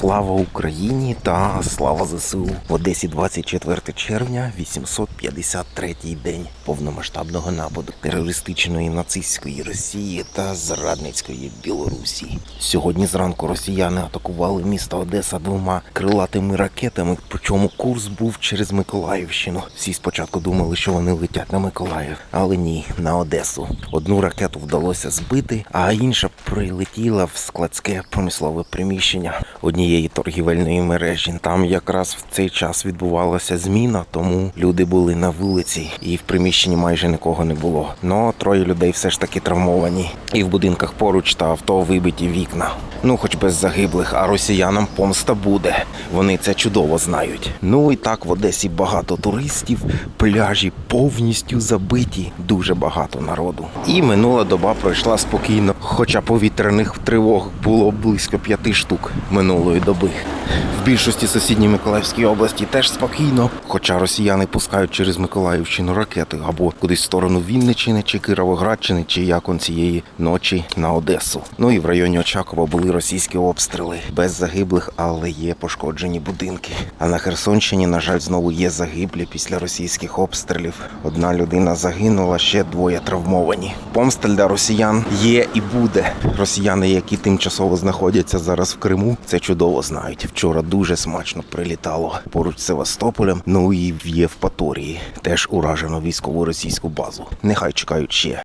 Слава Україні та слава ЗСУ в Одесі 24 червня, 853 день повномасштабного нападу терористичної нацистської Росії та зрадницької Білорусі. Сьогодні зранку росіяни атакували місто Одеса двома крилатими ракетами. Причому курс був через Миколаївщину. Всі спочатку думали, що вони летять на Миколаїв, але ні, на Одесу. Одну ракету вдалося збити, а інша прилетіла в складське промислове приміщення однієї торгівельної мережі. Там якраз в цей час відбувалася зміна, тому люди були на вулиці, і в приміщенні майже нікого не було. Но троє людей все ж таки травмовані. І в будинках поруч та авто вибиті вікна. Ну, хоч без загиблих, а росіянам помста буде. Вони це чудово знають. Ну і так в Одесі багато туристів, пляжі повністю забиті, дуже багато народу. І минула доба пройшла спокійно, хоча повітряних тривог було близько п'яти штук минулої доби. В більшості сусідній Миколаївській області теж спокійно, хоча росіяни пускають через Миколаївщину ракети або кудись в сторону Вінниччини чи Кіровоградщини, чи як он цієї ночі на Одесу. Ну і в районі Очакова були російські обстріли без загиблих, але є пошкоджені будинки. А на Херсонщині, на жаль, знову є загиблі після російських обстрілів. Одна людина загинула, ще двоє травмовані. Помста для росіян є і буде. Росіяни, які тимчасово знаходяться зараз в Криму, це чудово знають. Вчора дуже смачно прилітало поруч з Севастополем. Ну і в Євпаторії теж уражено військову російську базу. Нехай чекають ще.